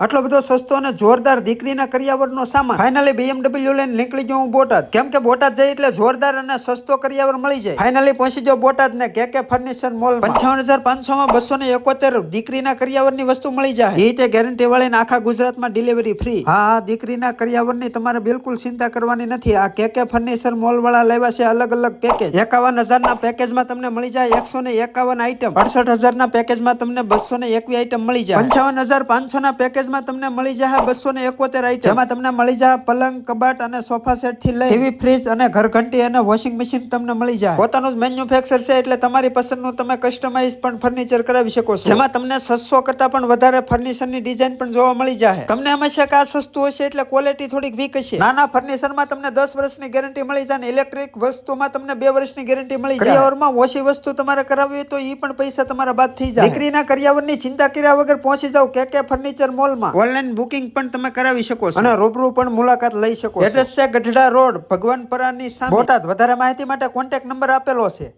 આટલો બધો સસ્તો અને જોરદાર દીકરીના કરિયાવરનો સામાન. ફાઇનલી બીએમડબલ્યુ લઈને નીકળી ગયો હું બોટાદ. કેમ કે બોટાદ જઈ એટલે જોરદાર અને સસ્તો કરિયાવર મળી જાય. ફાઇનલી પહોંચી ગયો બોટાદ ને કે કે ફર્નિચર મોલ પંચાવન હજાર પાંચસો માં બસો ને એકોતેર દીકરીના કરિયાવરની વસ્તુ મળી જાય. એ તે ગેરંટી વાળી ને આખા ગુજરાતમાં ડિલિવરી ફ્રી હા હા, દીકરીના કરિયાવરની તમારે બિલકુલ ચિંતા કરવાની નથી. આ કે કે ફર્નિચર મોલ વાળા લેવા છે અલગ અલગ પેકેજ એકાવન હજારના પેકેજમાં તમને મળી જાય એકસો ને એકાવન આઈટમ અડસઠ હજારના પેકેજમાં તમને બસો ને એકવી આઈટમ મળી જાય. પંચાવન હજાર પાંચસો ના પેકેજમાં તમને મળી જાય બસો ને એકોતેર આઈટમ જેમાં તમને મળી જાય પલંગ કબાટ અને સોફા સેટથી લઈ ટીવી ફ્રીજ અને ઘરઘંટી અને વોશિંગ મશીન તમને મળી જાય. પોતાનું જ મેન્યુફેક્ચર છે એટલે તમારી પસંદનું તમે કસ્ટમાઇઝ પણ ફર્નિચર કરાવી શકો છો. જેમાં તમને સસ્તો કરતા પણ વધારે ફર્નિચરની ડિઝાઇન પણ જોવા મળી જાય. તમને હંમેશા આ સસ્તું હશે એટલે ક્વોલિટી થોડીક વીક હશે. નાના ફર્નિચરમાં તમને દસ વર્ષની ગેરંટી મળી જાય ઇલેક્ટ્રિક વસ્તુમાં તમને બે વર્ષની ગેરંટી મળી જાય. કરિયાવરમાં ઓછી વસ્તુ તમારે કરાવવી હોય તો એ પણ પૈસા તમારા બાદ થઈ જાય. દીકરીના કરિયાવરની ચિંતા કર્યા વગર પહોંચી જાવ કે કે ફર્નિચર મોલમાં ઓનલાઈન બુકિંગ પણ તમે કરાવી શકો છો. અને રૂબરૂ પણ મુલાકાત લઈ શકો એડ્રેસ છે ગઢડા રોડ ભગવાનપરાની સામે. બોટાદ. વધારે માહિતી માટે કોન્ટેક્ટ નંબર આપેલો છે.